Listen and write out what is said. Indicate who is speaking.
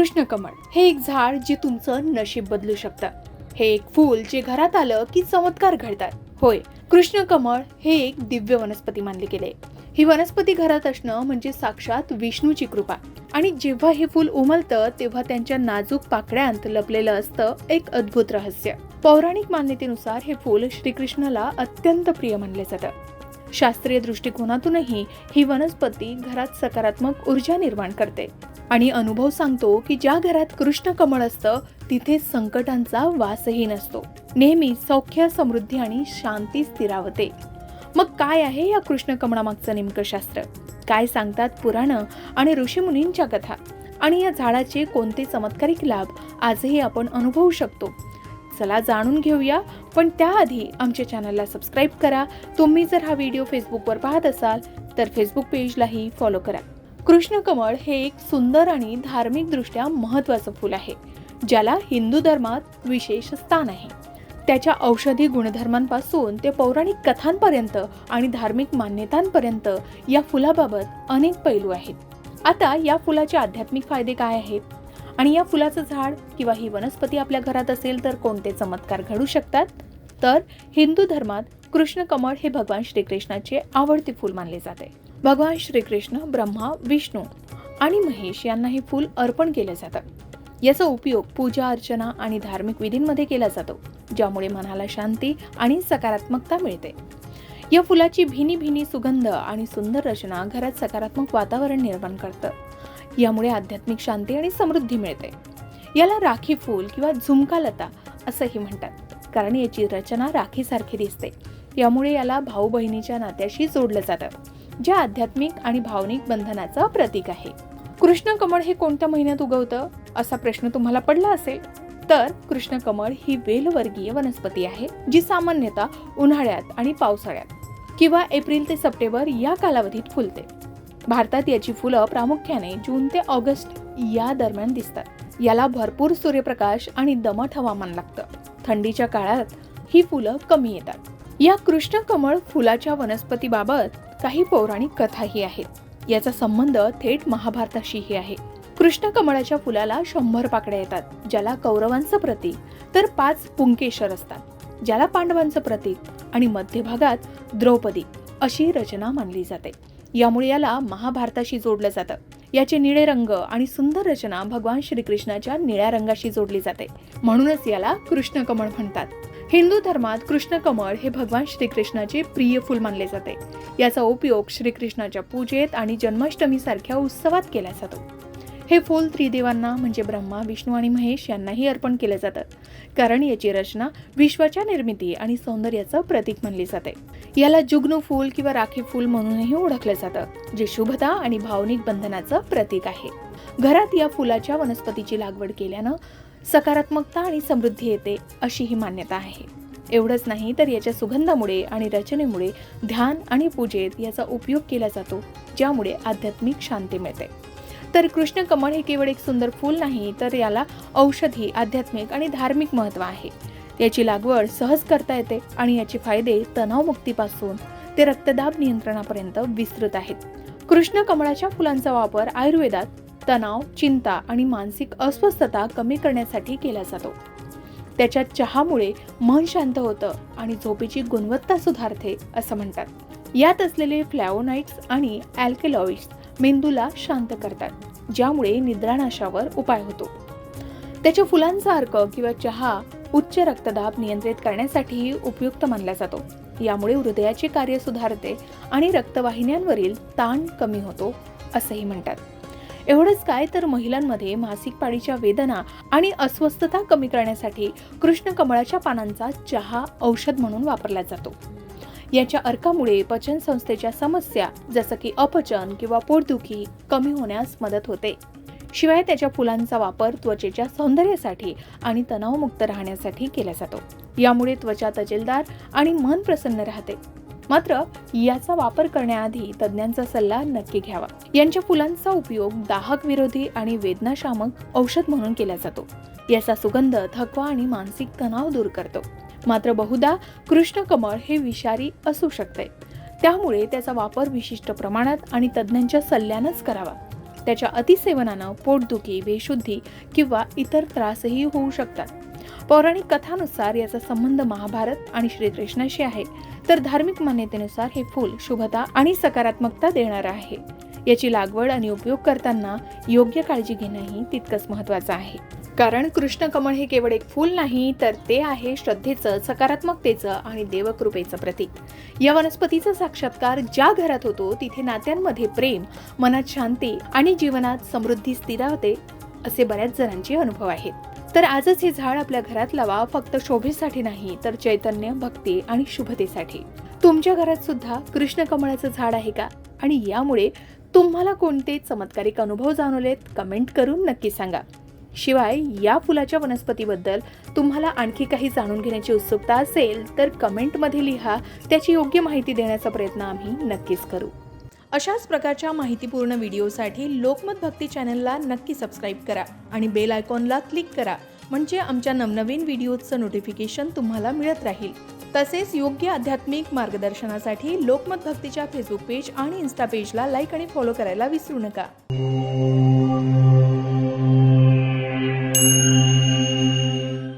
Speaker 1: कृष्णकमळ हे एक झाड जे तुमचं नशीब बदलू शकतं. हे एक फूल जे घरात आलं की चमत्कार घडतात. होय कृष्ण कमळ हे एक दिव्य वनस्पती मानले गेले. ही वनस्पती घरात असणं म्हणजे साक्षात विष्णूची कृपा. आणि जेव्हा हे फूल उमलतं तेव्हा त्यांच्या नाजूक पाकळ्यांत लपलेलं असतं एक अद्भुत रहस्य. पौराणिक मान्यतेनुसार हे फूल श्रीकृष्णाला अत्यंत प्रिय मानले जातं. शास्त्रीय दृष्टिकोनातूनही ही वनस्पती घरात सकारात्मक ऊर्जा निर्माण करते. आणि अनुभव सांगतो की ज्या घरात कृष्ण कमळ असतं तिथे संकटांचा वासही नसतो. नेहमी सौख्य समृद्धी आणि शांती स्थिरावते. मग काय आहे या कृष्ण कमळामागचं नेमकं शास्त्र? काय सांगतात पुराणं आणि ऋषीमुनींच्या कथा? आणि या झाडाचे कोणते चमत्कारिक लाभ? आजही आपण अनुभवू शकतो. चला जाणून घेऊया पण त्याआधी आमच्या चॅनलला सबस्क्राईब करा. तुम्ही जर हा व्हिडिओ फेसबुकवर पाहत असाल तर फेसबुक पेजलाही फॉलो करा. कृष्णकमळ हे एक सुंदर आणि धार्मिकदृष्ट्या महत्त्वाचं फूल आहे ज्याला हिंदू धर्मात विशेष स्थान आहे. त्याच्या औषधी गुणधर्मांपासून ते पौराणिक कथांपर्यंत आणि धार्मिक मान्यतांपर्यंत या फुलाबाबत अनेक पैलू आहेत. आता या फुलाचे आध्यात्मिक फायदे काय आहेत? आणि या फुलाचं झाड किंवा ही वनस्पती आपल्या घरात असेल तर कोणते चमत्कार घडू शकतात? तर हिंदू धर्मात कृष्ण कमळ हे भगवान श्रीकृष्णाचे आवडते फूल मानले जाते. भगवान श्रीकृष्ण ब्रह्मा विष्णू आणि महेश यांना हे फूल अर्पण केलं जातं याचा उपयोग पूजा अर्चना आणि धार्मिक विधींमध्ये केला जातो ज्यामुळे मनाला शांती आणि सकारात्मकता मिळते. या फुलाची भिनी भिनी सुगंध आणि सुंदर रचना घरात सकारात्मक वातावरण निर्माण करतं. यामुळे आध्यात्मिक शांती आणि समृद्धी मिळते. याला राखी फूल किंवा झुमका लता असंही म्हणतात कारण याची रचना राखीसारखी दिसते. यामुळे याला भाऊ बहिणीच्या नात्याशी जोडलं जातं. जे आध्यात्मिक आणि भावनिक बंधनाचं प्रतीक आहे. कृष्ण कमळ हे कोणत्या महिन्यात उगवतं? असा प्रश्न तुम्हाला पडला असेल तर कृष्ण कमळ ही वेलवर्गीय वनस्पती आहे जी सामान्यतः उन्हाळ्यात आणि पावसाळ्यात किंवा एप्रिल ते सप्टेंबर या कालावधीत फुलते. भारतात याची फुलं प्रामुख्याने जून ते ऑगस्ट या दरम्यान दिसतात. याला भरपूर सूर्यप्रकाश आणि दमट हवामान लागतं. थंडीच्या काळात ही फुलं कमी येतात. या कृष्ण कमळ फुलाच्या वनस्पतीबाबत काही पौराणिक कथाही आहेत याचा संबंध थेट महाभारताशीही आहे. कृष्ण कमळाच्या फुलाला शंभर पाकड्या येतात ज्याला कौरवांचं प्रतीक तर पाच पुंकेश्वर असतात ज्याला पांडवांचं प्रतीक आणि मध्यभागात द्रौपदी अशी रचना मानली जाते. यामुळे याला महाभारताशी जोडलं जातं. याचे निळे रंग आणि सुंदर रचना भगवान श्रीकृष्णाच्या निळ्या रंगाशी जोडली जाते. म्हणूनच याला कृष्ण कमळ म्हणतात. हिंदू धर्मात कृष्ण कमळ हे भगवान श्रीकृष्णाचे प्रिय फुल मानले जाते. याचा उपयोग श्रीकृष्णाच्या पूजेत आणि जन्माष्टमी सारख्या उत्सवात केला जातो. हे फूल त्रिदेवांना म्हणजे ब्रह्मा विष्णू आणि महेश यांनाही अर्पण केलं जातं कारण याची रचना विश्वाच्या निर्मिती आणि सौंदर्याचं प्रतीक मानली जाते. याला जुग्नू फूल किंवा राखी फूल म्हणूनही ओळखलं जातं जे शुभता आणि भावनिक बंधनाचं प्रतीक आहे. घरात या फुलाच्या वनस्पतीची लागवड केल्यानं सकारात्मकता आणि समृद्धी येते अशी ही मान्यता आहे. एवढंच नाही तर याच्या सुगंधामुळे आणि रचनेमुळे ध्यान आणि पूजेत याचा उपयोग केला जातो ज्यामुळे आध्यात्मिक शांती मिळते. तर कृष्ण कमळ हे केवळ एक सुंदर फूल नाही तर याला औषधी आध्यात्मिक आणि धार्मिक महत्त्व आहे. याची लागवड सहज करता येते आणि याचे फायदे तणावमुक्तीपासून ते रक्तदाब नियंत्रणापर्यंत विस्तृत आहेत. कृष्ण कमळाच्या फुलांचा वापर आयुर्वेदात तणाव चिंता आणि मानसिक अस्वस्थता कमी करण्यासाठी केला जातो. त्याच्या चहामुळे मन शांत होतं आणि झोपेची गुणवत्ता सुधारते असं म्हणतात. यात असलेले फ्लॅवोनाइट्स आणि अल्केलॉइड्स मेंदूला शांत करतात ज्यामुळे निद्रानाशावर उपाय होतो. त्याच्या फुलांचा अर्क किंवा चहा उच्च रक्तदाब नियंत्रित करण्यासाठीही उपयुक्त मानला जातो. यामुळे हृदयाचे कार्य सुधारते आणि रक्तवाहिन्यांवरील ताण कमी होतो असंही म्हणतात. एवढंच काय तर महिलांमध्ये मासिक पाळीच्या वेदना आणि अस्वस्थता कमी करण्यासाठी कृष्ण कमळाच्या पानांचा चहा औषध म्हणून वापरला जातो. याच्या अर्कामुळे पचन संस्थेच्या समस्या जसं की अपचन किंवा पोटदुखी कमी होण्यास मदत होते. शिवाय त्याच्या फुलांचा वापर त्वचेच्या सौंदर्यासाठी आणि तणावमुक्त राहण्यासाठी केला जातो. यामुळे त्वचा तजेलदार आणि मन प्रसन्न राहते. मात्र याचा वापर करण्याआधी तज्ज्ञांचा सल्ला नक्की घ्यावा. यांच्या फुलांचा उपयोग दाहक विरोधी आणि वेदनाशामक औषध म्हणून केला जातो. याचा सुगंध थकवा आणि मानसिक तणाव दूर करतो. मात्र बहुधा कृष्णकमळ हे विषारी असू शकते. त्यामुळे त्याचा वापर विशिष्ट प्रमाणात आणि तज्ज्ञांच्या सल्ल्यानंच करावा. त्याच्या अतिसेवनानं पोटदुखी बेशुद्धी किंवा इतर त्रासही होऊ शकतात. पौराणिक कथानुसार याचा संबंध महाभारत आणि श्रीकृष्णाशी आहे. तर धार्मिक मान्यतेनुसार हे फूल शुभता आणि सकारात्मकता देणारं आहे. याची लागवड आणि उपयोग करताना योग्य काळजी घेणंही तितकंच महत्त्वाचं आहे. कारण कृष्ण कमळ हे केवळ एक फूल नाही तर ते आहे श्रद्धेचं सकारात्मकतेचं आणि देवकृपेचं प्रतीक. या वनस्पतीचा साक्षात्कार ज्या घरात होतो तिथे नात्यांमध्ये प्रेम मनात शांती आणि जीवनात समृद्धी स्थिरावते असे बऱ्याच जणांचे अनुभव आहेत. तर आजच हे झाड आपल्या घरात लावा फक्त शोभेसाठी नाही तर चैतन्य भक्ती आणि शुभतेसाठी. तुमच्या घरात सुद्धा कृष्ण कमळाचं झाड आहे का? आणि यामुळे तुम्हाला कोणते चमत्कारिक अनुभव जाणवलेत कमेंट करून नक्की सांगा. शिवाय या फुलाच्या वनस्पतीबद्दल तुम्हाला आणखी काही जाणून घेण्याची उत्सुकता असेल तर कमेंटमध्ये लिहा. त्याची योग्य माहिती देण्याचा प्रयत्न आम्ही नक्कीच करू. अशाच प्रकारच्या माहितीपूर्ण व्हिडिओसाठी लोकमत भक्ती चॅनलला नक्की सबस्क्राईब करा आणि बेल आयकॉनला क्लिक करा म्हणजे आमच्या नवनवीन व्हिडिओचं नोटिफिकेशन तुम्हाला मिळत राहील. तसेच योग्य आध्यात्मिक मार्गदर्शनासाठी लोकमत भक्तीच्या फेसबुक पेज आणि इन्स्टा पेजला लाईक आणि फॉलो करायला विसरू नका.